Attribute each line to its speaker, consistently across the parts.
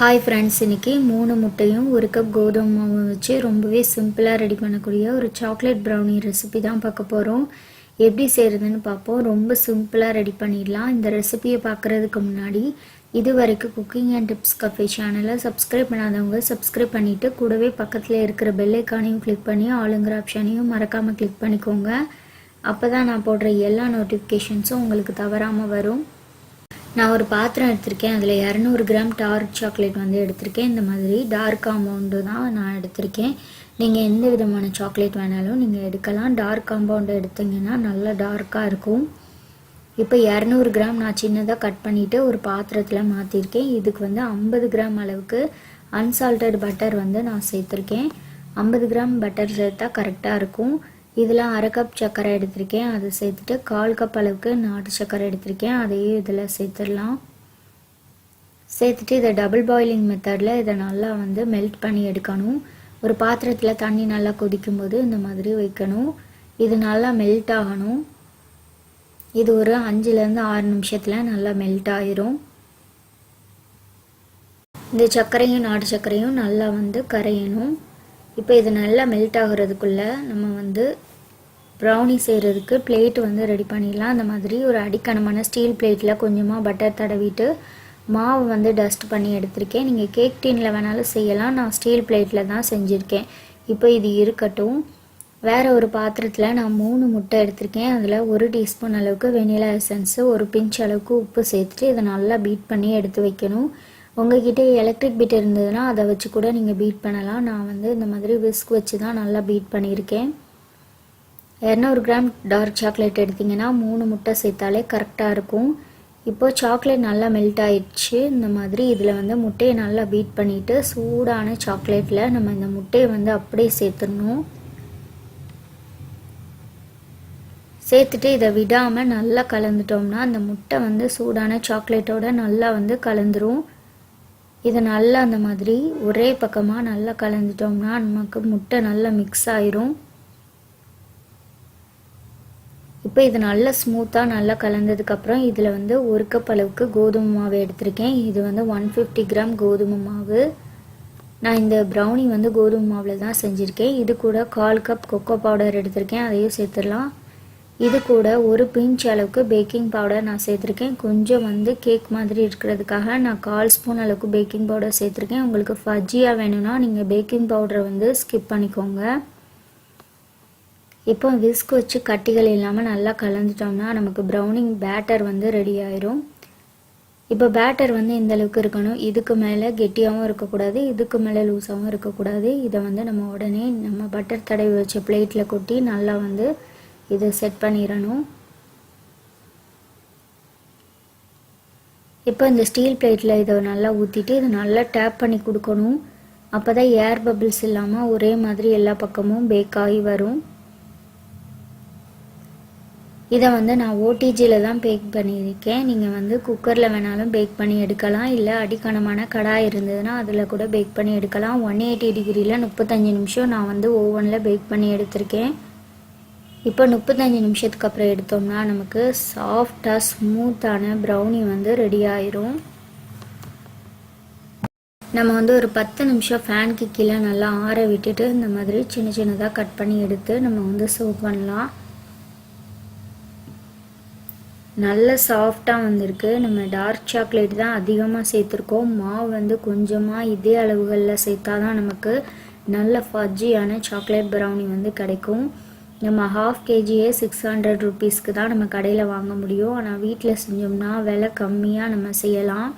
Speaker 1: Hi friends இன்னைக்கு மூணு முட்டையும் ஒரு கப் கோதுமை மாவு வச்சு ரொம்பவே சிம்பிளாக ரெடி பண்ணக்கூடிய ஒரு சாக்லேட் ப்ரௌனி ரெசிபி தான் பார்க்க போகிறோம் எப்படி செய்கிறதுன்னு பார்ப்போம். ரொம்ப சிம்பிளாக ரெடி பண்ணிடலாம். இந்த ரெசிபியை பார்க்குறதுக்கு முன்னாடி இது வரைக்கும் குக்கிங் அண்ட் டிப்ஸ் கஃபே சேனலை சப்ஸ்கிரைப் பண்ணாதவங்க சப்ஸ்கிரைப் பண்ணிவிட்டு கூடவே பக்கத்தில் இருக்கிற பெல்லைக்கானையும் கிளிக் பண்ணி ஆளுங்கிற ஆப்ஷனையும் மறக்காமல் கிளிக் பண்ணிக்கோங்க. அப்போ தான் நான் போடுற எல்லா நோட்டிஃபிகேஷன்ஸும் உங்களுக்கு தவறாமல் வரும். நான் ஒரு பாத்திரம் எடுத்திருக்கேன். அதில் இரநூறு கிராம் டார்க் சாக்லேட் வந்து எடுத்திருக்கேன். இந்த மாதிரி டார்க் காம்பவுண்டு தான் நான் எடுத்திருக்கேன். நீங்கள் எந்த விதமான சாக்லேட் வேணாலும் நீங்கள் எடுக்கலாம். டார்க் காம்பவுண்டு எடுத்தீங்கன்னா நல்லா டார்க்காக இருக்கும். இப்போ இரநூறு கிராம் நான் சின்னதாக கட் பண்ணிவிட்டு ஒரு பாத்திரத்தில் மாற்றிருக்கேன் இதுக்கு வந்து ஐம்பது கிராம் அளவுக்கு அன்சால்டட் பட்டர் வந்து நான் சேர்த்துருக்கேன். ஐம்பது கிராம் பட்டர் சேர்த்தா கரெக்டாக இருக்கும். இதில் அரை கப் சர்க்கரை எடுத்திருக்கேன். அதை சேர்த்துட்டு கால் கப் அளவுக்கு நாட்டு சர்க்கரை எடுத்திருக்கேன். அதையும் இதில் சேர்த்துடலாம். சேர்த்துட்டு இதை டபுள் பாயிலிங் மெத்தடில் இதை நல்லா வந்து மெல்ட் பண்ணி எடுக்கணும். ஒரு பாத்திரத்தில் தண்ணி நல்லா கொதிக்கும் போது இந்த மாதிரி வைக்கணும். இது நல்லா மெல்ட் ஆகணும். இது ஒரு அஞ்சுலேருந்து ஆறு நிமிஷத்தில் நல்லா மெல்ட் ஆயிரும். இந்த சர்க்கரையும் நாட்டு சர்க்கரையும் நல்லா வந்து கரையணும். இப்போ இது நல்லா மெல்ட் ஆகுறதுக்குள்ளே நம்ம வந்து ப்ரௌனி செய்கிறதுக்கு பிளேட் வந்து ரெடி பண்ணிடலாம். அந்த மாதிரி ஒரு அடிக்கணமான ஸ்டீல் பிளேட்டில் கொஞ்சமாக பட்டர் தடவிட்டு மாவு வந்து டஸ்ட் பண்ணி எடுத்திருக்கேன். நீங்கள் கேக் டீனில் வேணாலும் செய்யலாம். நான் ஸ்டீல் பிளேட்டில் தான் செஞ்சுருக்கேன். இப்போ இது இருக்கட்டும். வேறு ஒரு பாத்திரத்தில் நான் மூணு முட்டை எடுத்திருக்கேன். அதில் ஒரு டீஸ்பூன் அளவுக்கு வெனிலா எசன்ஸு ஒரு பிஞ்ச் அளவுக்கு உப்பு சேர்த்துட்டு இதை நல்லா பீட் பண்ணி எடுத்து வைக்கணும். உங்ககிட்ட எலக்ட்ரிக் பீட் இருந்ததுன்னா அதை வச்சு கூட நீங்கள் பீட் பண்ணலாம். நான் வந்து இந்த மாதிரி விஸ்க் வச்சு தான் நல்லா பீட் பண்ணியிருக்கேன். இரநூறு கிராம் டார்க் சாக்லேட் எடுத்திங்கன்னா மூணு முட்டை சேர்த்தாலே கரெக்டாக இருக்கும். இப்போது சாக்லேட் நல்லா மெல்ட் ஆயிடுச்சு. இந்த மாதிரி இதில் வந்து முட்டையை நல்லா பீட் பண்ணிவிட்டு சூடான சாக்லேட்டில் நம்ம இந்த முட்டையை வந்து அப்படியே சேர்த்துடணும். சேர்த்துட்டு இதை விடாமல் நல்லா கலந்துட்டோம்னா அந்த முட்டை வந்து சூடான சாக்லேட்டோட நல்லா வந்து கலந்துரும். இதை நல்லா அந்த மாதிரி ஒரே பக்கமாக நல்லா கலந்துட்டோம்னா நமக்கு முட்டை நல்லா மிக்ஸ் ஆயிரும். இப்போ இது நல்லா ஸ்மூத்தாக நல்லா கலந்ததுக்கப்புறம் இதில் வந்து ஒரு கப் அளவுக்கு கோதுமை மாவு எடுத்திருக்கேன். இது வந்து ஒன் ஃபிஃப்டி கிராம் கோதுமை மாவு. நான் இந்த ப்ரௌனி வந்து கோதுமை மாவில் தான் செஞ்சுருக்கேன். இது கூட கால் கப் கொக்கோ பவுடர் எடுத்திருக்கேன். அதையும் சேர்த்துடலாம். இது கூட ஒரு பிஞ்ச் அளவுக்கு பேக்கிங் பவுடர் நான் சேர்த்துருக்கேன். கொஞ்சம் வந்து கேக் மாதிரி இருக்கிறதுக்காக நான் கால் ஸ்பூன் அளவுக்கு பேக்கிங் பவுடர் சேர்த்துருக்கேன். உங்களுக்கு ஃபஜ்ஜியாக வேணும்னா நீங்கள் பேக்கிங் பவுடரை வந்து ஸ்கிப் பண்ணிக்கோங்க. இப்போ விஸ்க் வச்சு கட்டிகள் இல்லாமல் நல்லா கலந்துட்டோம்னா நமக்கு ப்ரௌனிங் பேட்டர் வந்து ரெடி ஆயிரும். இப்போ பேட்டர் வந்து இந்த அளவுக்கு இருக்கணும். இதுக்கு மேலே கெட்டியாகவும் இருக்கக்கூடாது இதுக்கு மேலே லூஸாகவும் இருக்கக்கூடாது. இதை வந்து நம்ம உடனே நம்ம பட்டர் தடவி வச்ச பிளேட்டில் கொட்டி நல்லா வந்து இதை செட் பண்ணிடணும். இப்போ இந்த ஸ்டீல் பிளேட்டில் இதை நல்லா ஊற்றிட்டு இதை நல்லா டேப் பண்ணி கொடுக்கணும். அப்போ தான் ஏர் பபிள்ஸ் இல்லாமல் ஒரே மாதிரி எல்லா பக்கமும் பேக் ஆகி வரும். இதை வந்து நான் ஓடிஜியில் தான் பேக் பண்ணியிருக்கேன். நீங்கள் வந்து குக்கரில் வேணாலும் பேக் பண்ணி எடுக்கலாம். இல்லை அடிக்கணமான கடாய் இருந்ததுன்னா அதில் கூட பேக் பண்ணி எடுக்கலாம். ஒன் எயிட்டி டிகிரியில் முப்பத்தஞ்சு நிமிஷம் நான் வந்து ஓவனில் பேக் பண்ணி எடுத்திருக்கேன். இப்போ முப்பத்தஞ்சு நிமிஷத்துக்கு அப்புறம் எடுத்தோம்னா நமக்கு சாஃப்டாக ஸ்மூத்தான ப்ரௌனி வந்து ரெடி ஆயிரும். நம்ம வந்து ஒரு பத்து நிமிஷம் ஃபேனுக்கு கீழே நல்லா ஆற விட்டுட்டு இந்த மாதிரி சின்ன சின்னதாக கட் பண்ணி எடுத்து நம்ம வந்து சர்வ் பண்ணலாம். நல்ல சாஃப்டாக வந்திருக்கு. நம்ம டார்க் சாக்லேட் தான் அதிகமாக சேர்த்துருக்கோம். மாவு வந்து கொஞ்சமாக இதே அளவுகளில் சேர்த்தா தான் நமக்கு நல்ல ஃபஜ்ஜியான சாக்லேட் ப்ரௌனி வந்து கிடைக்கும். நம்ம ஹாஃப் கேஜியே சிக்ஸ் ஹண்ட்ரட் ருபீஸ்க்கு தான் நம்ம கடையில் வாங்க முடியும். ஆனால் வீட்டில் செஞ்சோம்னா விலை கம்மியாக நம்ம செய்யலாம்.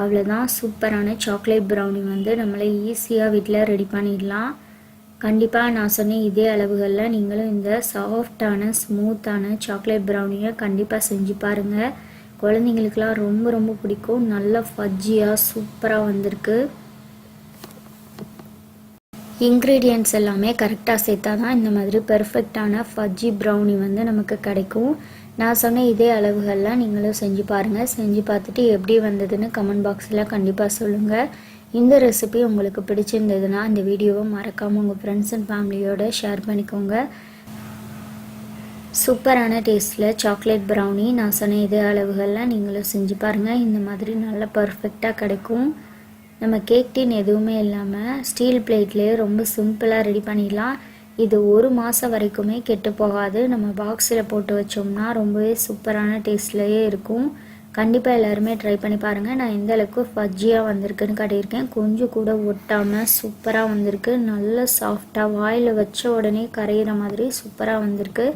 Speaker 1: அவ்வளோதான் சூப்பரான சாக்லேட் ப்ரௌனி வந்து நம்மளை ஈஸியாக வீட்டில் ரெடி பண்ணிடலாம். கண்டிப்பாக நான் சொன்ன இதே அளவுகளில் நீங்களும் இந்த சாஃப்டான ஸ்மூத்தான சாக்லேட் ப்ரௌனியை கண்டிப்பாக செஞ்சு பாருங்கள் குழந்தைங்களுக்கெல்லாம் ரொம்ப ரொம்ப பிடிக்கும். நல்ல ஃபஜ்ஜியாக சூப்பராக வந்திருக்கு. இன்க்ரீடியன்ட்ஸ் எல்லாமே கரெக்டாக சேர்த்தா தான் இந்த மாதிரி பெர்ஃபெக்டான ஃபஜ்ஜி ப்ரௌனி வந்து நமக்கு கிடைக்கும். நான் சொன்ன இதே அளவுகள்லாம் நீங்களும் செஞ்சு பாருங்கள் செஞ்சு பார்த்துட்டு எப்படி வந்ததுன்னு கமெண்ட் பாக்ஸில் கண்டிப்பாக சொல்லுங்கள் இந்த ரெசிபி உங்களுக்கு பிடிச்சிருந்ததுன்னா இந்த வீடியோவை மறக்காமல் உங்கள் ஃப்ரெண்ட்ஸ் அண்ட் ஃபேமிலியோட ஷேர் பண்ணிக்கோங்க. சூப்பரான டேஸ்ட்டில் சாக்லேட் ப்ரௌனி நான் சொன்ன இதே அளவுகள்லாம் நீங்களும் செஞ்சு பாருங்கள் இந்த மாதிரி நல்லா பர்ஃபெக்டாக கிடைக்கும். நம்ம கேக் டின் எதுவுமே இல்லாமல் ஸ்டீல் பிளேட்லேயே ரொம்ப சிம்பிளாக ரெடி பண்ணிடலாம். இது ஒரு மாதம் வரைக்குமே கெட்டு போகாது. நம்ம பாக்ஸில் போட்டு வச்சோம்னா ரொம்பவே சூப்பரான டேஸ்ட்லேயே இருக்கும். கண்டிப்பாக எல்லாருமே ட்ரை பண்ணி பாருங்கள் நான் எந்த அளவுக்கு ஃபஜ்ஜியாக வந்திருக்குன்னு காட்டியிருக்கேன். கொஞ்சம் கூட ஒட்டாமல் சூப்பராக வந்திருக்கு. நல்ல சாஃப்டாக வாயில் வச்ச உடனே கரையிற மாதிரி சூப்பராக வந்திருக்கு.